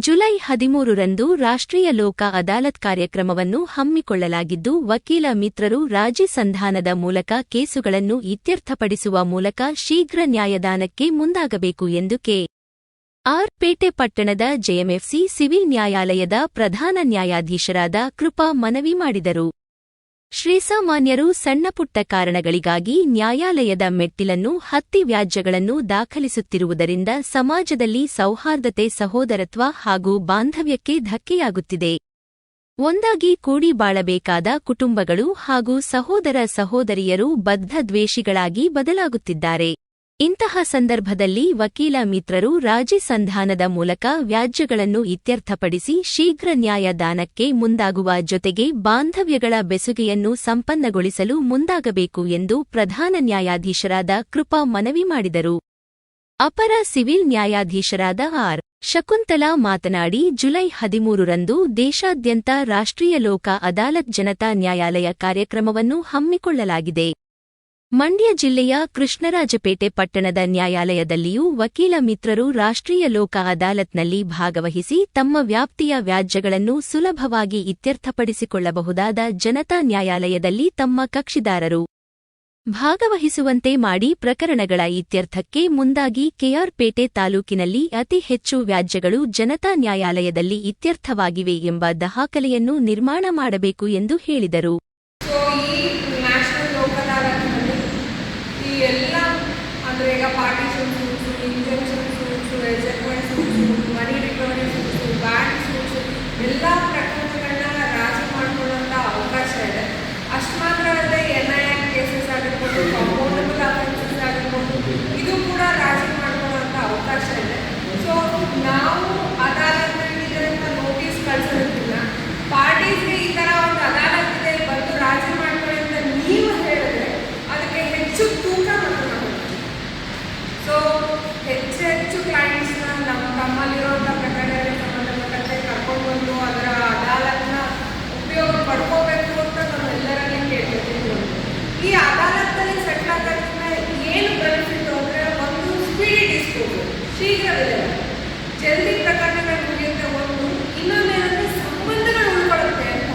July ಹದಿಮೂರರಂದು ರಾಷ್ಟ್ರೀಯ ಲೋಕ ಅದಾಲತ್ ಕಾರ್ಯಕ್ರಮವನ್ನು ಹಮ್ಮಿಕೊಳ್ಳಲಾಗಿದ್ದು, ವಕೀಲ ಮಿತ್ರರು ರಾಜಿ ಸಂಧಾನದ ಮೂಲಕ ಕೇಸುಗಳನ್ನು ಇತ್ಯರ್ಥಪಡಿಸುವ ಮೂಲಕ ಶೀಘ್ರ ನ್ಯಾಯದಾನಕ್ಕೆ ಮುಂದಾಗಬೇಕು ಎಂದು ಕೆ. ಆರ್. ಪೇಟೆ ಪಟ್ಟಣದ ಜೆಎಂಎಫ್ಸಿ ಸಿವಿಲ್ ನ್ಯಾಯಾಲಯದ ಪ್ರಧಾನ ನ್ಯಾಯಾಧೀಶರಾದ ಕೃಪಾ ಮನವಿ ಮಾಡಿದರು. ಶ್ರೀಸಾಮಾನ್ಯರು ಸಣ್ಣಪುಟ್ಟ ಕಾರಣಗಳಿಗಾಗಿ ನ್ಯಾಯಾಲಯದ ಮೆಟ್ಟಿಲನ್ನು, ಹತ್ತಿ ವ್ಯಾಜ್ಯಗಳನ್ನು ದಾಖಲಿಸುತ್ತಿರುವುದರಿಂದ ಸಮಾಜದಲ್ಲಿ ಸೌಹಾರ್ದತೆ, ಸಹೋದರತ್ವ ಹಾಗೂ ಬಾಂಧವ್ಯಕ್ಕೆ ಧಕ್ಕೆಯಾಗುತ್ತಿದೆ. ಒಂದಾಗಿ ಕೂಡಿ ಬಾಳಬೇಕಾದ ಕುಟುಂಬಗಳು ಹಾಗೂ ಸಹೋದರ ಸಹೋದರಿಯರು ಬದ್ಧ ದ್ವೇಷಿಗಳಾಗಿ ಬದಲಾಗುತ್ತಿದ್ದಾರೆ. ಇಂತಹ ಸಂದರ್ಭದಲ್ಲಿ ವಕೀಲ ಮಿತ್ರರು ರಾಜಿ ಸಂಧಾನದ ಮೂಲಕ ವ್ಯಾಜ್ಯಗಳನ್ನು ಇತ್ಯರ್ಥಪಡಿಸಿ ಶೀಘ್ರ ನ್ಯಾಯದಾನಕ್ಕೆ ಮುಂದಾಗುವ ಜೊತೆಗೆ ಬಾಂಧವ್ಯಗಳ ಬೆಸುಗೆಯನ್ನು ಸಂಪನ್ನಗೊಳಿಸಲು ಮುಂದಾಗಬೇಕು ಎಂದು ಪ್ರಧಾನ ನ್ಯಾಯಾಧೀಶರಾದ ಕೃಪಾ ಮನವಿ ಮಾಡಿದರು. ಅಪರ ಸಿವಿಲ್ ನ್ಯಾಯಾಧೀಶರಾದ ಆರ್. ಶಕುಂತಲಾ ಮಾತನಾಡಿ, ಜುಲೈ ಹದಿಮೂರರಂದು ದೇಶಾದ್ಯಂತ ರಾಷ್ಟ್ರೀಯ ಲೋಕ ಅದಾಲತ್ ಜನತಾ ನ್ಯಾಯಾಲಯ ಕಾರ್ಯಕ್ರಮವನ್ನು ಹಮ್ಮಿಕೊಳ್ಳಲಾಗಿದೆ. ಮಂಡ್ಯ ಜಿಲ್ಲೆಯ ಕೃಷ್ಣರಾಜಪೇಟೆ ಪಟ್ಟಣದ ನ್ಯಾಯಾಲಯದಲ್ಲಿಯೂ ವಕೀಲ ಮಿತ್ರರು ರಾಷ್ಟ್ರೀಯ ಲೋಕ ಅದಾಲತ್ನಲ್ಲಿ ಭಾಗವಹಿಸಿ ತಮ್ಮ ವ್ಯಾಪ್ತಿಯ ವ್ಯಾಜ್ಯಗಳನ್ನು ಸುಲಭವಾಗಿ ಇತ್ಯರ್ಥಪಡಿಸಿಕೊಳ್ಳಬಹುದಾದ ಜನತಾ ನ್ಯಾಯಾಲಯದಲ್ಲಿ ತಮ್ಮ ಕಕ್ಷಿದಾರರು. ಭಾಗವಹಿಸುವಂತೆ ಮಾಡಿ ಪ್ರಕರಣಗಳ ಇತ್ಯರ್ಥಕ್ಕೆ ಮುಂದಾಗಿ ಕೆಆರ್ಪೇಟೆ ತಾಲೂಕಿನಲ್ಲಿ ಅತಿ ಹೆಚ್ಚು ವ್ಯಾಜ್ಯಗಳು ಜನತಾ ನ್ಯಾಯಾಲಯದಲ್ಲಿ ಇತ್ಯರ್ಥವಾಗಿವೆ ಎಂಬ ದಾಖಲೆಯನ್ನು ನಿರ್ಮಾಣ ಮಾಡಬೇಕು ಎಂದು ಹೇಳಿದರು ಸೊ ಈ ನ್ಯಾಷನಲ್ ಲೋಕಲ್ ಅದಾಲತ್ನಲ್ಲಿ ಈ ಎಲ್ಲ ಅಂದರೆ ಈಗ partition suits injunction suits ejectment suits money recovery suits bank suits ಎಲ್ಲ ಪ್ರಕರಣಗಳನ್ನ ರಾಜಿ ಮಾಡಿಕೊಳ್ಳುವಂಥ ಅವಕಾಶ ಇದೆ ಅಷ್ಟು ಮಾತ್ರ ಅಲ್ಲದೆ ಎನ್ ಐ ಆರ್ ಕೇಸಸ್ ಆಗಿರ್ಬೋದು ಕಂಪೌಂಡಬಲ್ ಅಫೆನ್ಸಸ್ ಆಗಿರ್ಬೋದು ಇದು ಕೂಡ ರಾಜಿ ಮಾಡಿಕೊಳ್ಳುವಂಥ ಅವಕಾಶ ಇದೆ ಸೊ ನಾವು ಅದಾಲತ್ನಲ್ಲಿ ಇದರಿಂದ ನೋಟಿಸ್ ಕಳಿಸೋದಕ್ಕಿಂತ ಪಾರ್ಟೀಸ್ಗೆ ಈ ಥರ ಒಂದು ಅದಾಲತ್ ಇದೆ ಬಂದು ರಾಜಿ ಮಾಡ್ಕೊಳ್ಳಿ ಅಂತ ನೀವು ಹೇಳಿದ್ರೆ ಅದಕ್ಕೆ ಹೆಚ್ಚು ತೂಕ ಮತ್ತು ನಾವು ಸೊ ಹೆಚ್ಚು ಹೆಚ್ಚು ಕ್ಲೈಂಟ್ಸ್ನ ನಮ್ಮ ತಮ್ಮಲ್ಲಿರುವಂಥ ಪ್ರಕರಣಗಳಿಗೆ ಸಂಬಂಧಪಟ್ಟಂತೆ ಕರ್ಕೊಂಡು ಬಂದು ಅದರ ಅದಾಲತ್ನ ಉಪಯೋಗ ಪಡ್ಕೋಬೇಕು ಅಂತ ನಾವು ಎಲ್ಲರಲ್ಲಿ ಕೇಳ್ತೀವಿ ಈ ಅದಾಲತ್ನಲ್ಲಿ ಸೆಟ್ಲ್ ಆಗೋದ್ರಿಂದ ಏನು ಬೆನಿಫಿಟ್ ಅಂದರೆ ಒಂದು ಸ್ಪೀಡಿ ಡಿಸ್ಪ್ಯೂಟ್ ಶೀಘ್ರವಿದೆ ಜಲ್ದಿ ಪ್ರಕರಣಗಳು ಮುಗಿಯುತ್ತೆ ಒಂದು ಇನ್ನೊಂದೇನೆಂದರೆ ಸಂಬಂಧಗಳು ಉಳ್ಕೊಳ್ಳುತ್ತೆ ಅಂತ.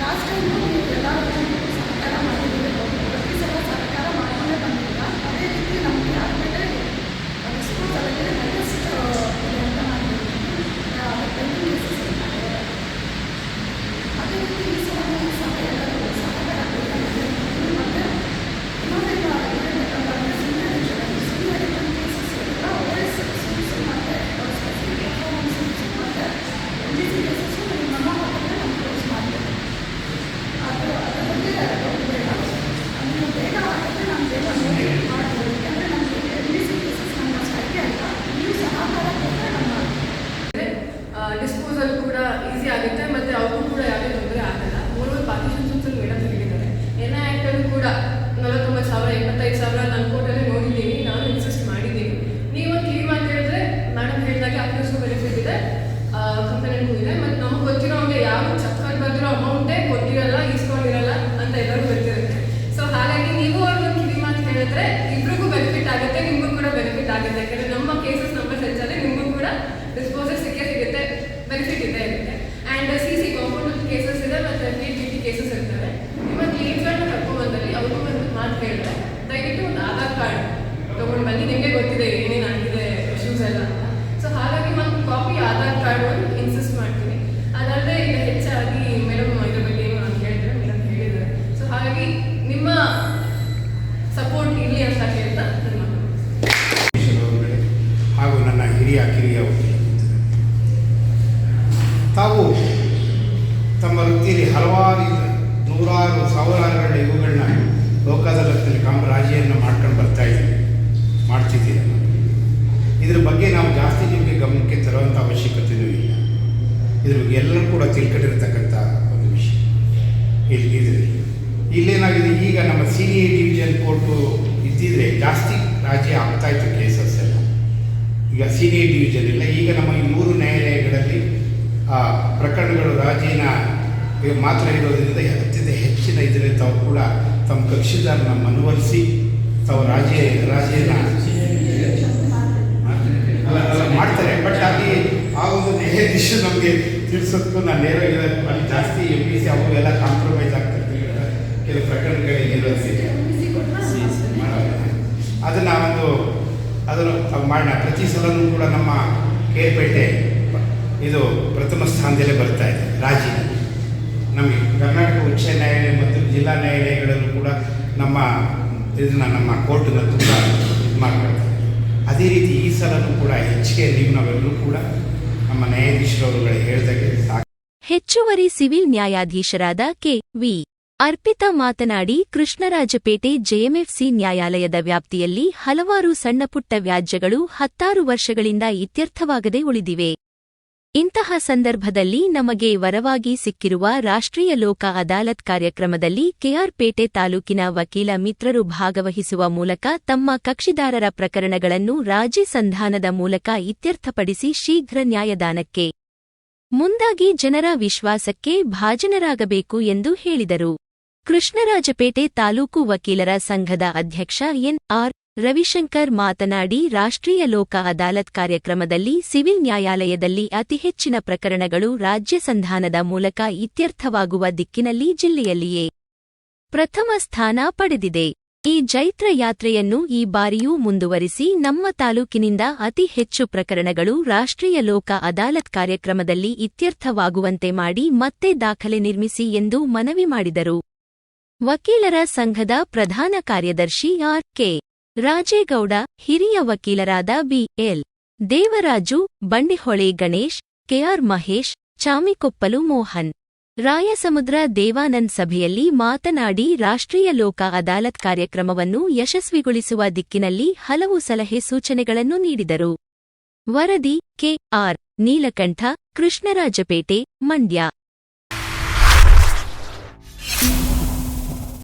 ಲಾಸ್ಟ್ ಟೈಮು ಎಲ್ಲ ಸರ್ಕಾರ ಮಾಡಿದ್ದೀವಿ ಪ್ರತಿ ಸಲ ಸರ್ಕಾರ ಮಾಡ್ಕೊಂಡೇ ಬಂದಿಲ್ಲ ಅದೇ ರೀತಿ ನಮಗೆ ಆದಮೇಲೆ ಡಿಸ್ಪೋಸಲ್ಗೆ ಹೈಯೆಸ್ಟ್ ಇದೆ ಅಂತ ಮಾಡಿದ್ದೀವಿ ಪೆಂಡಿಂಗ್ ಅದೇ ರೀತಿ ಈ ಸಲ ಸಹ ಎಲ್ಲರೂ ಸಹಕಾರ ಬೇಕಾಗಿದೆ ಮತ್ತು ಇನ್ನೊಂದೇನು ಹೇಳ್ಬೇಕಂತಂದರೆ senior education senior education cases ಎಲ್ಲ ಓ ಎಸ್ ಸೂಟ್ಸು ಮತ್ತು ಸ್ಪೆಸಿಫಿಕ್ ಪರ್ಫಾರ್ಮೆನ್ಸ್ ಸೂಟ್ಸು ಮತ್ತು ಎಲ್ ಡಿ ಸಿ ಕೇಸಸ್ಸು ನಿಮ್ಮ ನಮ್ಮ ಹೋಗಿದ್ರೆ ನಾವು ಕ್ಲೋಸ್ ಮಾಡ್ತೇವೆ ಅದು ಅದ್ರ ಬಗ್ಗೆ ಡೌಟ್ ಬೇಡ ನೀವು ಬೇಗ ಆಗಿದ್ರೆ ನಾನು ಬೇಗ ನೋಡಿ ಮಾಡ್ಬೋದು ಯಾಕಂದರೆ ನಮಗೆ ಎಲ್ ಡಿ ಸಿ ಕೇಸಸ್ ನಮ್ಗೆ ಅಷ್ಟು ಐಡಿಯಾ ಇಲ್ಲ ನೀವು ಸಹಕಾರ ಕೊಟ್ಟರೆ ನಾನು ಮಾಡ್ತೀನಿ ಡಿಸ್ಪೋಸಲ್ ಕೂಡ ಈಸಿ ಆಗುತ್ತೆ ಮತ್ತೆ ಅವ್ರಿಗೂ ಕೂಡ ಯಾವುದೇ ತೊಂದರೆ ಆಗಲ್ಲ. ಮೂರು ಪಾರ್ಟಿಷನ್ ಸೂಟ್ಸ್ ಮೇಡಮ್ ಹೇಳಿದ್ದಾರೆ ಎನ್ ಐ ಅಲ್ಲಿ ಕೂಡ ನಲವತ್ತೊಂಬತ್ತು ಸಾವಿರ ಎಪ್ಪತ್ತೈದು ಸಾವಿರ ನಾನು ಕೋರ್ಟಲ್ಲಿ ನೋಡಿದ್ದೀನಿ, ನಾನು ಇನ್ಸಿಸ್ಟ್ ಮಾಡಿದ್ದೀನಿ. ನೀವು ಕ್ಲೀನ್ ಮಾತು ಹೇಳಿದ್ರೆ ಮೇಡಮ್ ಹೇಳಿದಾಗ ಅಕ್ಯೂಸ್ಗೂ ಬೆನಿಫಿಟ್ ಇದೆ. ಕಂಪ್ಲೇಂಟ್ ಇದೆ. ಮತ್ತು ನಮಗೆ ಗೊತ್ತಿರೋ ಹಂಗೆ ಯಾವ ಚಕ್ಕರ್ ಬಂದಿರೋ ಅಮೌಂಟೇ ಕೊಟ್ಟಿರಲ್ಲ ಇಸ್ಕೊಂಡಿರಲ್ಲ ಅಂತ ಎಲ್ಲರೂ ಗೊತ್ತಿರುತ್ತೆ. ಸೊ ಹಾಗಾಗಿ ನೀವು ಅವ್ರಿಗೆ ಕಿವಿ ಮಾತು ಹೇಳಿದ್ರೆ ಇಬ್ರಿಗೂ ಬೆನಿಫಿಟ್ ಆಗುತ್ತೆ ನಿಮಗೂ ಕೂಡ ಬೆನಿಫಿಟ್ ಆಗುತ್ತೆ ಯಾಕಂದರೆ ನಮ್ಮ ಕೇಸಸ್ ನಂಬರ್ ಹೆಚ್ಚಾದ್ರೆ ನಿಮಗೂ ಕೂಡ ಡಿಸ್ಪೋಸಲ್ ಸಿಕ್ಕೇ ಸಿಗುತ್ತೆ ಬೆನಿಫಿಟ್ ಇದೆ ಇರುತ್ತೆ and C C compound cases ಇದೆ ಮತ್ತು ಟಿ ಟಿ ಟಿ ಕೇಸಸ್ ಇರ್ತವೆ ನಿಮ್ಮ ಕ್ಲೀನ್ಸ್ಗಳನ್ನ ಕರ್ಕೊಂಡ್ಬಂದಲ್ಲಿ ಅವ್ರಿಗೂ ಒಂದು ಮಾತು ಕೇಳಿದ್ರೆ ದಯವಿಟ್ಟು ಒಂದು ಆಧಾರ್ ಕಾರ್ಡ್ ತೊಗೊಂಡು ಬನ್ನಿ ನಿಮಗೆ ಗೊತ್ತಿದೆ ಏನೇನು ಆಗಿದೆ ಇಶ್ಯೂಸ್ ಎಲ್ಲ ಅಂತ ಸೊ ಹಾಗಾಗಿ ಒಂದು ಕಾಪಿ ಆಧಾರ್ ಕಾರ್ಡ್ ಒಂದು ಇನ್ಸಿಸ್ಟ್ ಮಾಡ್ತೀನಿ ಅದಲ್ಲದೆ ಈಗ ಹೆಚ್ಚಾಗಿ ಮೇಡಮ್ ಇದ್ರ ಬಗ್ಗೆ ಏನು ನಾನು ಹೇಳಿದ್ರೆ ಮೇಡಮ್ ಹೇಳಿದ್ದಾರೆ ಸೊ ಹಾಗಾಗಿ ನಿಮ್ಮ ಸಪೋರ್ಟ್ ಇರಲಿ ಅಂತ ಹೇಳ್ತಾ ನನ್ನ ಮಾತು ಅವರುಗಳೇ ಹಾಗೂ ನನ್ನ ಹಿರಿಯ ಕಿರಿಯ. ತಾವು ತಮ್ಮ ವೃತ್ತಿಯಲ್ಲಿ ಹಲವಾರು ನೂರಾರು ಸಾವಿರಾರುಗಳ ಇವುಗಳನ್ನ ಲೋಕದಾಲತ್ನಲ್ಲಿ ಕಾಮರಾಜಿಯನ್ನು ಮಾಡ್ಕೊಂಡು ಬರ್ತಾ ಇದ್ದೀವಿ ಮಾಡ್ತಿದ್ದೀರ ಇದ್ರ ಬಗ್ಗೆ ನಾವು ಜಾಸ್ತಿ ನಿಮಗೆ ಗಮನಕ್ಕೆ ತರುವಂಥ ಅವಶ್ಯಕತೆಯೂ ಇಲ್ಲ. ಇದ್ರ ಬಗ್ಗೆ ಎಲ್ಲರೂ ಕೂಡ ತಿಳ್ಕೊಂಡಿರ್ತಕ್ಕಂಥ ಒಂದು ವಿಷಯ. ಇಲ್ಲಿ ಇದರಲ್ಲಿ ಇಲ್ಲೇನಾಗಿದೆ, ಈಗ ನಮ್ಮ ಸೀನಿಯರ್ ಡಿವಿಷನ್ ಕೋರ್ಟು ಇದ್ದಿದ್ರೆ ಜಾಸ್ತಿ ರಾಜಿ ಆಗ್ತಾ ಇತ್ತು ಕೇಸಸ್ ಎಲ್ಲ. ಈಗ ಸೀನಿಯರ್ ಡಿವಿಷನ್ ಇಲ್ಲ ಈಗ ನಮ್ಮ ಈ ಮೂರು ನ್ಯಾಯಾಲಯಗಳಲ್ಲಿ ಆ, ಪ್ರಕರಣಗಳು ರಾಜಿನ ಮಾತ್ರ ಇರೋದರಿಂದ ಅತ್ಯಂತ ಹೆಚ್ಚಿನ ಇದರಲ್ಲಿ ತಾವು ಕೂಡ ತಮ್ಮ ಕಕ್ಷಿದಾರನ ಮನವೊಲಿಸಿ ತಾವು ರಾಜಿ ಅಲ್ಲ ಮಾಡ್ತಾರೆ. ಬಟ್ ಅಲ್ಲಿ ಆ ಒಂದು ನ್ಯಾಯಾಧೀಶ ನಮಗೆ ತಿಳಿಸೋದಕ್ಕೂ ನಾನು ನೇರ ಅಲ್ಲಿ ಜಾಸ್ತಿ ಎಂ ಪಿ ಸಿ ಅವು ಎಲ್ಲ ಕಾಂಪ್ರಮೈಸ್ ಆಗ್ತಿರ್ತೀವಿ ಕೆಲವು ಪ್ರಕರಣಗಳಿಗೆ ಇರೋದಿದೆ ಅದನ್ನು ಒಂದು, ಅದನ್ನು ತಾವು ಮಾಡೋಣ. ಪ್ರತಿ ಸಲನೂ ಕೂಡ ನಮ್ಮ ಕೇರ್ಪೇಟೆ ಇದು ಪ್ರಥಮ ಸ್ಥಾನದಲ್ಲೇ ಬರ್ತಾ ಇದೆ, ರಾಜಿ. ನಮಗೆ ಕರ್ನಾಟಕ ಉಚ್ಚ ನ್ಯಾಯಾಲಯ ಮತ್ತು ಜಿಲ್ಲಾ ನ್ಯಾಯಾಲಯಗಳಲ್ಲೂ ಕೂಡ ನಮ್ಮ, ಇದನ್ನು ನಮ್ಮ ಕೋರ್ಟನ್ನು ತುಂಬ ಇದು ಅದೇ ರೀತಿ ಈ ಸಲನೂ ಕೂಡ ಹೆಚ್ಚಿಗೆ ನೀವು ನಾವೆಲ್ಲರೂ ಕೂಡ ನಮ್ಮ ನ್ಯಾಯಾಧೀಶರವರುಗಳು ಹೇಳಿದಾಗೆ ಸಾಕು. ಹೆಚ್ಚುವರಿ ಸಿವಿಲ್ ನ್ಯಾಯಾಧೀಶರಾದ ಕೆ ವಿ. ಅರ್ಪಿತಾ ಮಾತನಾಡಿ ಕೃಷ್ಣರಾಜಪೇಟೆ ಜೆಎಂಎಫ್ಸಿ ನ್ಯಾಯಾಲಯದ ವ್ಯಾಪ್ತಿಯಲ್ಲಿ ಹಲವಾರು ಸಣ್ಣಪುಟ್ಟ ವ್ಯಾಜ್ಯಗಳು ಹತ್ತಾರು ವರ್ಷಗಳಿಂದ ಇತ್ಯರ್ಥವಾಗದೆ ಉಳಿದಿವೆ. ಇಂತಹ ಸಂದರ್ಭದಲ್ಲಿ ನಮಗೆ ವರವಾಗಿ ಸಿಕ್ಕಿರುವ ರಾಷ್ಟ್ರೀಯ ಲೋಕ ಅದಾಲತ್ ಕಾರ್ಯಕ್ರಮದಲ್ಲಿ ಕೆಆರ್ಪೇಟೆ ತಾಲೂಕಿನ ವಕೀಲ ಮಿತ್ರರು ಭಾಗವಹಿಸುವ ಮೂಲಕ ತಮ್ಮ ಕಕ್ಷಿದಾರರ ಪ್ರಕರಣಗಳನ್ನು ರಾಜಿ ಸಂಧಾನದ ಮೂಲಕ ಇತ್ಯರ್ಥಪಡಿಸಿ ಶೀಘ್ರ ನ್ಯಾಯದಾನಕ್ಕೆ. ಮುಂದಾಗಿ ಜನರ ವಿಶ್ವಾಸಕ್ಕೆ ಭಾಜನರಾಗಬೇಕು ಎಂದು ಹೇಳಿದರು. ಕೃಷ್ಣರಾಜಪೇಟೆ ತಾಲೂಕು ವಕೀಲರ ಸಂಘದ ಅಧ್ಯಕ್ಷ ಎನ್. ಆರ್. ರವಿಶಂಕರ್ ಮಾತನಾಡಿ, ರಾಷ್ಟ್ರೀಯ ಲೋಕ ಅದಾಲತ್ ಕಾರ್ಯಕ್ರಮದಲ್ಲಿ ಸಿವಿಲ್ ನ್ಯಾಯಾಲಯದಲ್ಲಿ ಅತಿ ಹೆಚ್ಚಿನ ಪ್ರಕರಣಗಳು ರಾಜ್ಯ ಸಂಧಾನದ ಮೂಲಕ ಇತ್ಯರ್ಥವಾಗುವ ದಿಕ್ಕಿನಲ್ಲಿ ಜಿಲ್ಲೆಯಲ್ಲಿಯೇ ಪ್ರಥಮ ಸ್ಥಾನ ಪಡೆದಿದೆ. ಈ ಜೈತ್ರ ಯಾತ್ರೆಯನ್ನು ಈ ಬಾರಿಯೂ ಮುಂದುವರಿಸಿ, ನಮ್ಮ ತಾಲೂಕಿನಿಂದ ಅತಿ ಹೆಚ್ಚು ಪ್ರಕರಣಗಳು ರಾಷ್ಟ್ರೀಯ ಲೋಕ ಅದಾಲತ್ ಕಾರ್ಯಕ್ರಮದಲ್ಲಿ ಇತ್ಯರ್ಥವಾಗುವಂತೆ ಮಾಡಿ ಮತ್ತೆ ದಾಖಲೆ ನಿರ್ಮಿಸಿ ಎಂದು ಮನವಿ ಮಾಡಿದರು. ವಕೀಲರ ಸಂಘದ ಪ್ರಧಾನ ಕಾರ್ಯದರ್ಶಿ ಆರ್ ಕೆ. ರಾಜೇಗೌಡ, ಹಿರಿಯ ವಕೀಲರಾದ ಬಿಎಲ್ ದೇವರಾಜು, ಬಂಡಿಹೊಳೆ ಗಣೇಶ್ ಕೆಆರ್ ಮಹೇಶ್, ಚಾಮಿಕೊಪ್ಪಲು ಮೋಹನ್. ರಾಯಸಮುದ್ರ ದೇವಾನಂದ್ ಸಭೆಯಲ್ಲಿ ಮಾತನಾಡಿ, ರಾಷ್ಟ್ರೀಯ ಲೋಕ ಅದಾಲತ್ ಕಾರ್ಯಕ್ರಮವನ್ನು ಯಶಸ್ವಿಗೊಳಿಸುವ ದಿಕ್ಕಿನಲ್ಲಿ ಹಲವು ಸಲಹೆ ಸೂಚನೆಗಳನ್ನು ನೀಡಿದರು. ವರದಿ ಕೆಆರ್ ನೀಲಕಂಠ, ಕೃಷ್ಣರಾಜಪೇಟೆ, ಮಂಡ್ಯ.